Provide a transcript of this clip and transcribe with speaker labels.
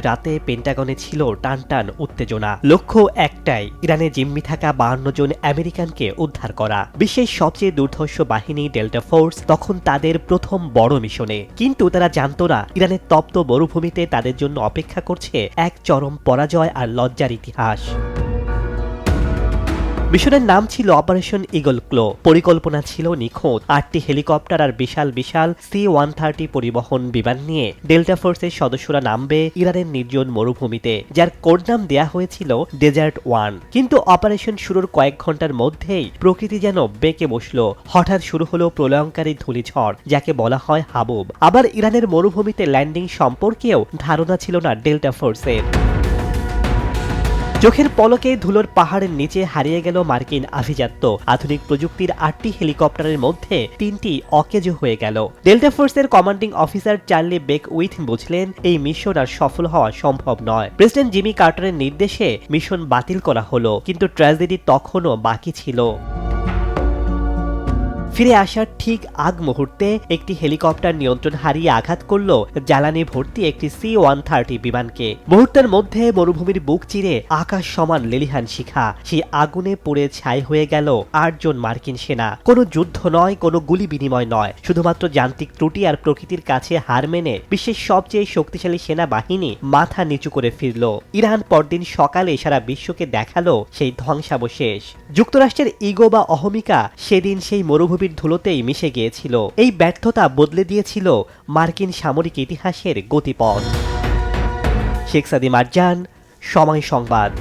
Speaker 1: রাতে পেন্টাগনে ছিল টানটান উত্তেজনা। লক্ষ্য একটাই, ইরানে জিম্মি থাকা বাহান্ন জন আমেরিকানকে উদ্ধার করা। বিশ্বের সবচেয়ে দুর্ধর্ষ বাহিনী ডেল্টা ফোর্স তখন তাদের প্রথম বড় মিশনে। কিন্তু তারা জানত না ইরানের তপ্ত মরুভূমিতে তাদের জন্য অপেক্ষা করছে এক চরম পরাজয় আর লজ্জার ইতিহাস। মিশনের নাম ছিল অপারেশন ইগল ক্লো। পরিকল্পনা ছিল নিখোঁজ। আটটি হেলিকপ্টার আর বিশাল বিশাল সি ওয়ান থার্টি পরিবহন বিমান নিয়ে ডেল্টা ফোর্সের সদস্যরা নামবে ইরানের নির্জন মরুভূমিতে, যার কোড নাম দেয়া হয়েছিল ডেজার্ট ওয়ান কিন্তু অপারেশন শুরুর কয়েক ঘণ্টার মধ্যেই প্রকৃতি যেন বেঁকে বসল। হঠাৎ শুরু হলো প্রলয়ঙ্কারী ধূলিঝড়, যাকে বলা হয় হাবুব। আবার ইরানের মরুভূমিতে ল্যান্ডিং সম্পর্কেও ধারণা ছিল না ডেল্টা ফোর্সের। চোখের পলকে ধুলোর পাহাড়ের নিচে হারিয়ে গেল মার্কিন আভিজাত্য। আধুনিক প্রযুক্তির আটটি হেলিকপ্টারের মধ্যে তিনটি অকেজ হয়ে গেল। ডেল্টা ফোর্সের commanding officer Charlie bake with বুঝলেন, এই মিশন আর সফল হওয়া সম্ভব নয়। প্রেসিডেন্ট জিমি কার্টারের নির্দেশে মিশন বাতিল করা হলো, কিন্তু ট্র্যাজেডি তখনও বাকি ছিল। ফিরে আসার ঠিক আগ মুহূর্তে একটি হেলিকপ্টার নিয়ন্ত্রণ হারিয়ে আঘাত করল জ্বালানি ভর্তি একটি সি ওয়ান থার্টি বিমানকে। মুহূর্তের মধ্যে মরুভূমির বুক চিরে আকাশ সমান লেলিহান শিখা। সেই আগুনে পুড়ে ছাই হয়ে গেল আটজন মার্কিন সেনা। কোনো যুদ্ধ নয়, কোনো গুলি বিনিময় নয়। শুধুমাত্র যান্ত্রিক ত্রুটি আর প্রকৃতির কাছে হার মেনে বিশ্বের সবচেয়ে শক্তিশালী সেনাবাহিনী মাথা নিচু করে ফিরল। ইরান পরদিন সকালে সারা বিশ্বকে দেখাল সেই ধ্বংসাবশেষ। যুক্তরাষ্ট্রের ইগো বা অহমিকা সেদিন সেই মরুভূমির ধুলোতেই মিশে গিয়েছিল। এই ব্যর্থতা বদলে দিয়েছিল মার্কিন সামরিক ইতিহাসের গতিপথ। শেখ সাদি মারজান সময় সংবাদ।